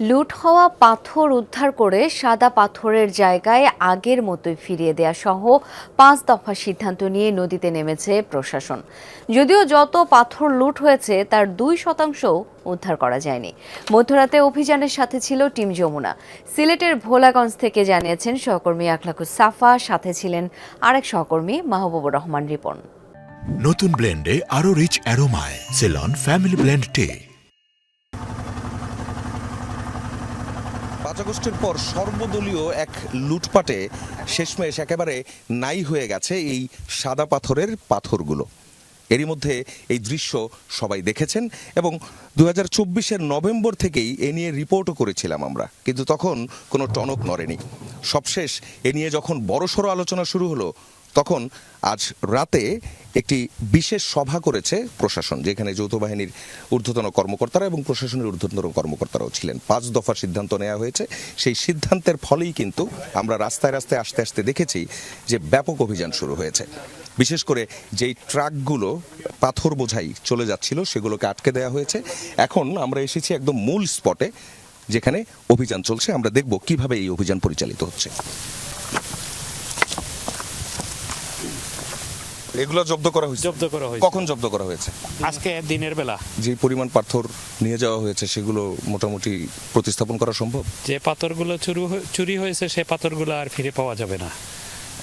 লুট হওয়া পাথর উদ্ধার করে সাদা পাথরের জায়গায় আগের মতোই ফিরিয়ে দেয়া সহ পাঁচ দফা সিদ্ধান্ত নিয়ে নদীতে নেমেছে প্রশাসন। যদিও যত পাথর লুট হয়েছে, তার দুই শতাংশ উদ্ধার করা যায়নি। মধ্যরাতে অভিযানের সাথে ছিল টিম যমুনা। সিলেটের ভোলাগঞ্জ থেকে জানিয়েছেন সহকর্মী আখলাকুস সাফা, সাথে ছিলেন আরেক সহকর্মী মাহবুবুর রহমান রিপন। নতুন ব্লেন্ডে আরও রিচ অ্যারোমায় সেলন ফ্যামিলি ব্লেন্ড টে পাঁচ পর সর্বদলীয় এক লুটপাটে শেষমেশ একেবারে নাই হয়ে গেছে এই সাদা পাথরের পাথরগুলো। এরই মধ্যে এই দৃশ্য সবাই দেখেছেন এবং দু হাজার নভেম্বর থেকেই এ নিয়ে রিপোর্টও করেছিলাম আমরা। কিন্তু তখন কোনো টনক নড়েনি। সবশেষ এ নিয়ে যখন বড়সড় আলোচনা শুরু হলো তখন আজ রাতে একটি বিশেষ সভা করেছে প্রশাসন, যেখানে যৌথ বাহিনীর ঊর্ধ্বতন কর্মকর্তারা এবং প্রশাসনের ঊর্ধ্বতন কর্মকর্তারাও ছিলেন। পাঁচ দফা সিদ্ধান্ত নেওয়া হয়েছে। সেই সিদ্ধান্তের ফলেই কিন্তু আমরা রাস্তায় রাস্তায় আস্তে আস্তে দেখেছি যে ব্যাপক অভিযান শুরু হয়েছে। বিশেষ করে যেই ট্রাকগুলো পাথর বোঝাই চলে যাচ্ছিল, সেগুলোকে আটকে দেওয়া হয়েছে। এখন আমরা এসেছি একদম মূল স্পটে, যেখানে অভিযান চলছে। আমরা দেখব কীভাবে এই অভিযান পরিচালিত হচ্ছে। এগুলো জব্দ করা হয়েছে। জব্দ করা হয়েছে। কখন জব্দ করা হয়েছে? আজকে দিনের বেলা। যে পরিমাণ পাথর নিয়ে যাওয়া হয়েছে সেগুলো মোটামুটি প্রতিস্থাপন করা সম্ভব? যে পাথরগুলো চুরি চুরি হয়েছে সে পাথরগুলো আর ফিরে পাওয়া যাবে না।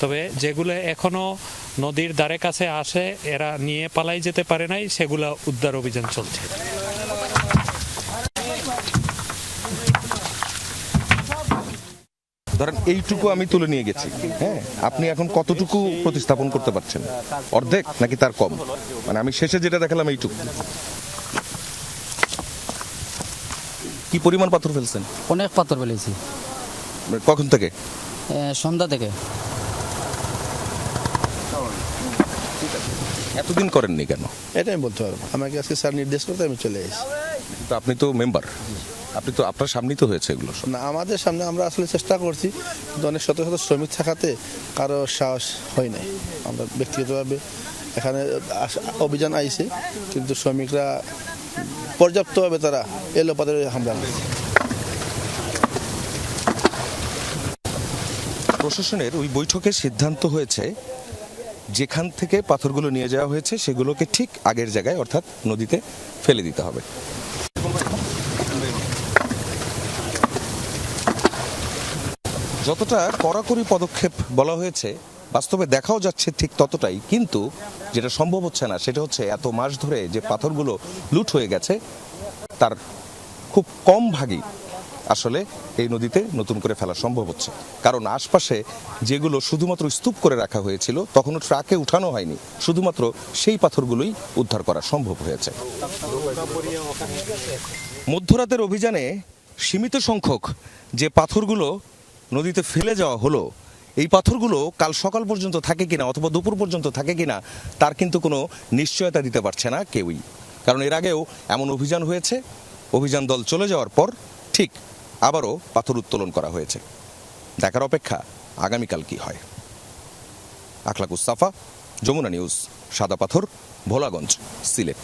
তবে যেগুলো এখনও নদীর ধারে কাছে আসে এরা নিয়ে পালাই যেতে পারে নাই সেগুলা উদ্ধার অভিযান চলছে। ধরেন এইটুকু আমি তুলে নিয়ে গেছি হ্যাঁ? আপনি এখন কতটুকু প্রতিস্থাপন করতে পারছেন? অর্ধেক নাকি তার কম? মানে আমি শেষে যেটা দেখালাম এইটুকু। কি পরিমাণ পাথর ফেলছেন? অনেক পাথর ফেলেছি। মানে কখন থেকে? সন্ধ্যা থেকে। এতদিন করেননি কেন? এটাই আমি বলতে পারব। আমাকে আজকে স্যার নির্দেশ করতে আমি চলে এসেছি। তো আপনি তো মেম্বার। আপনি তো আপনার সামনেই তো হয়েছে এগুলো সব। না আমাদের সামনে আমরা আসলে চেষ্টা করছি কিন্তু অনেক শত শত শ্রমিক থাকাতে কারও সাহস হয় নাই। আমরা ব্যক্তিগতভাবে এখানে আস- অভিযান আইছে কিন্তু শ্রমিকরা পর্যাপ্তভাবে তারা এলোপাতের হামলা করছে। প্রশাসনের ওই বৈঠকে সিদ্ধান্ত হয়েছে যেখান থেকে পাথরগুলো নিয়ে যাওয়া হয়েছে সেগুলোকে ঠিক আগের জায়গায় অর্থাৎ নদীতে ফেলে দিতে হবে। যতটা কড়াকড়ি পদক্ষেপ বলা হয়েছে, বাস্তবে দেখাও যাচ্ছে ঠিক ততটাই। কিন্তু যেটা সম্ভব হচ্ছে না, সেটা হচ্ছে এত মাস ধরে যে পাথরগুলো লুট হয়ে গেছে, তার খুব কম ভাগই আসলে এই নদীতে নতুন করে ফেলা সম্ভব হচ্ছে। কারণ আশপাশে যেগুলো শুধুমাত্র স্তূপ করে রাখা হয়েছিল, তখনও ট্রাকে উঠানো হয়নি। শুধুমাত্র সেই পাথরগুলোই উদ্ধার করা সম্ভব হয়েছে। মধ্যরাতের অভিযানে সীমিত সংখ্যক যে পাথরগুলো নদীতে ফেলে যাওয়া হলো, এই পাথরগুলো কাল সকাল পর্যন্ত থাকে কিনা অথবা দুপুর পর্যন্ত থাকে কিনা, তার কিন্তু কোনো নিশ্চয়তা দিতে পারছে না কেউই। কারণ এর আগেও এমন অভিযান হয়েছে, অভিযান দল চলে যাওয়ার পর ঠিক আবারও পাথর উত্তোলন করা হয়েছে। দেখার অপেক্ষা আগামীকাল কি হয়। আখলাকুস সাফা, যমুনা নিউজ, সাদা পাথর, ভোলাগঞ্জ, সিলেট।